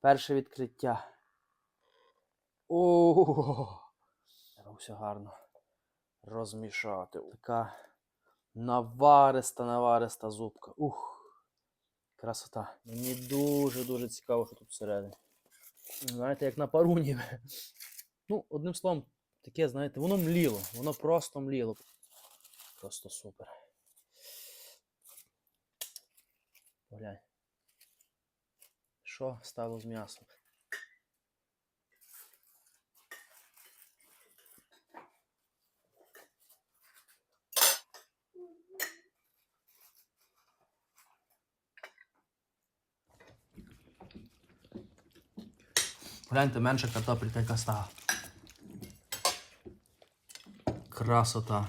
Перше відкриття. О, треба все гарно розмішати. Така навариста, навариста зубка. Ух. Красота. Мені дуже-дуже цікаво, що тут всередині. Знаєте, як на пару ніби. Ну, одним словом, таке, знаєте, воно мліло. Воно просто мліло. Просто супер. Поглянь. Що стало з м'ясом? Гляньте, менше картопелька яка стала. Красота.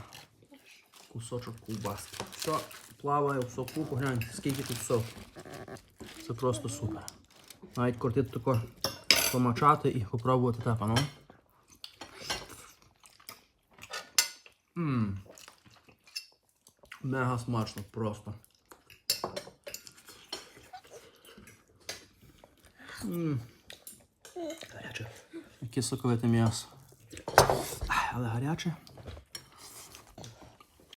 Кусочок ковбаски. Все плаває в соку, погляньте, скільки тут соку. Це просто супер. Навіть кортити тако помачати і попробувати так, ну. Ммм. Мега смачно, просто. Ммм. Гаряче. Яке соковите м'ясо. Але гаряче.